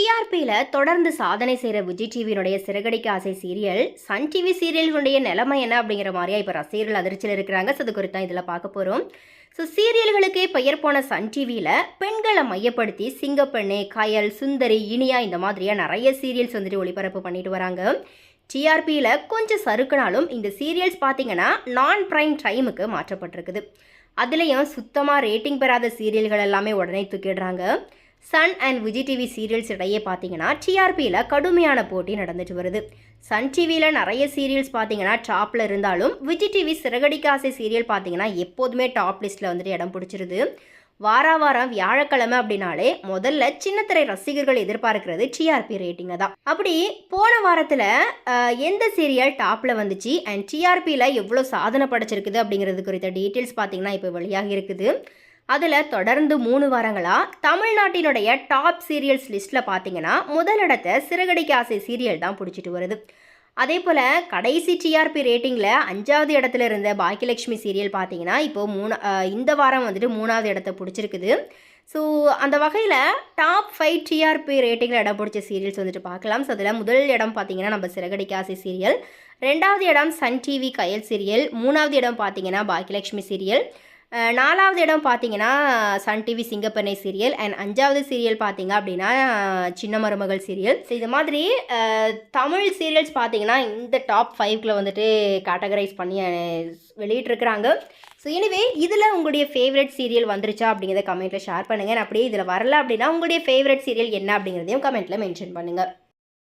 டிஆர்பியில் தொடர்ந்து சாதனை செய்கிற விஜய் டிவியினுடைய சிறகடிக்க ஆசை சீரியல் சன் டிவி சீரியல்களுடைய நிலைமை என்ன அப்படிங்கிற மாதிரியா இப்போ ரசிகர்கள் அதிர்ச்சியில் இருக்கிறாங்க. ஸோ அது குறித்து தான் இதில் பார்க்க போகிறோம் ஸோ சீரியல்களுக்கே பெயர் போன சன் டிவியில் பெண்களை மையப்படுத்தி சிங்கப்பெண்ணு கயல் சுந்தரி இனியா இந்த மாதிரியா நிறைய சீரியல்ஸ் வந்துட்டு ஒளிபரப்பு பண்ணிட்டு வராங்க. டிஆர்பியில் கொஞ்சம் சறுக்குனாலும் இந்த சீரியல்ஸ் பார்த்தீங்கன்னா நான் ப்ரைம் டைமுக்கு மாற்றப்பட்டிருக்குது. அதுலேயும் சுத்தமாக ரேட்டிங் பெறாத சீரியல்கள் எல்லாமே உடனே தூக்கிடுறாங்க. Sun and Vijay TV serials இடையே பார்த்தீங்கன்னா டிஆர்பியில் கடுமையான போட்டி நடந்துட்டு வருது. சன் டிவியில் நிறைய சீரியல்ஸ் பார்த்தீங்கன்னா டாப்பில் இருந்தாலும் விஜய் டிவி சிறகடிக்காசை சீரியல் பார்த்தீங்கன்னா எப்போதுமே டாப் லிஸ்ட்டில் வந்துட்டு இடம் பிடிச்சிருது. வார வாரம் வியாழக்கிழமை அப்படின்னாலே முதல்ல சின்னத்திரை ரசிகர்கள் எதிர்பார்க்கிறது டிஆர்பி ரேட்டிங்கை தான். அப்படி போன வாரத்தில் எந்த சீரியல் டாப்பில் வந்துச்சு அண்ட் டிஆர்பியில் எவ்வளோ சாதனை படைச்சிருக்குது அப்படிங்கிறது குறித்த டீட்டெயில்ஸ் பார்த்தீங்கன்னா இப்போ வெளியாகி இருக்குது. அதில் தொடர்ந்து மூணு வாரங்களாக தமிழ்நாட்டினுடைய டாப் சீரியல்ஸ் லிஸ்ட்டில் பார்த்தீங்கன்னா முதலிடத்தை சிறகடிக்க ஆசை சீரியல் தான் பிடிச்சிட்டு வருது. அதே போல் கடைசி டிஆர்பி ரேட்டிங்கில் அஞ்சாவது இடத்துல இருந்த பாக்கியலட்சுமி சீரியல் பார்த்தீங்கன்னா இப்போது மூணு இந்த வாரம் வந்துட்டு மூணாவது இடத்த பிடிச்சிருக்குது. ஸோ அந்த வகையில் டாப் ஃபைவ் டிஆர்பி ரேட்டிங்கில் இடம் பிடிச்ச சீரியல்ஸ் வந்துட்டு பார்க்கலாம் ஸோ அதில் முதல் இடம் பார்த்தீங்கன்னா நம்ம சிறகடிக்க ஆசை சீரியல் ரெண்டாவது இடம் சன் டிவி கயல் சீரியல் மூணாவது இடம் பார்த்தீங்கன்னா பாக்கியலட்சுமி சீரியல் நாலாவது இடம் பார்த்தீங்கன்னா சன் டிவி சிங்கப்பெண்ணை சீரியல். அண்ட் அஞ்சாவது சீரியல் பார்த்தீங்க அப்படின்னா சின்ன மருமகள் சீரியல். ஸோ இது மாதிரி தமிழ் சீரியல்ஸ் பார்த்தீங்கன்னா இந்த டாப் ஃபைவ்க்குள்ள வந்துட்டு கேட்டகரைஸ் பண்ணி அஹ், வெளியிட்டிருக்கிறாங்க. ஸோ எனவே இதில் உங்களுடைய ஃபேவரட் சீரியல் வந்துருச்சா அப்படிங்கிறத கமெண்ட்டில் ஷேர் பண்ணுங்கள் அப்படியே இதில் வரல அப்படின்னா உங்களுடைய ஃபேவரட் சீரியல் என்ன அப்படிங்கிறதையும் கமெண்ட்டில் மென்ஷன் பண்ணுங்கள்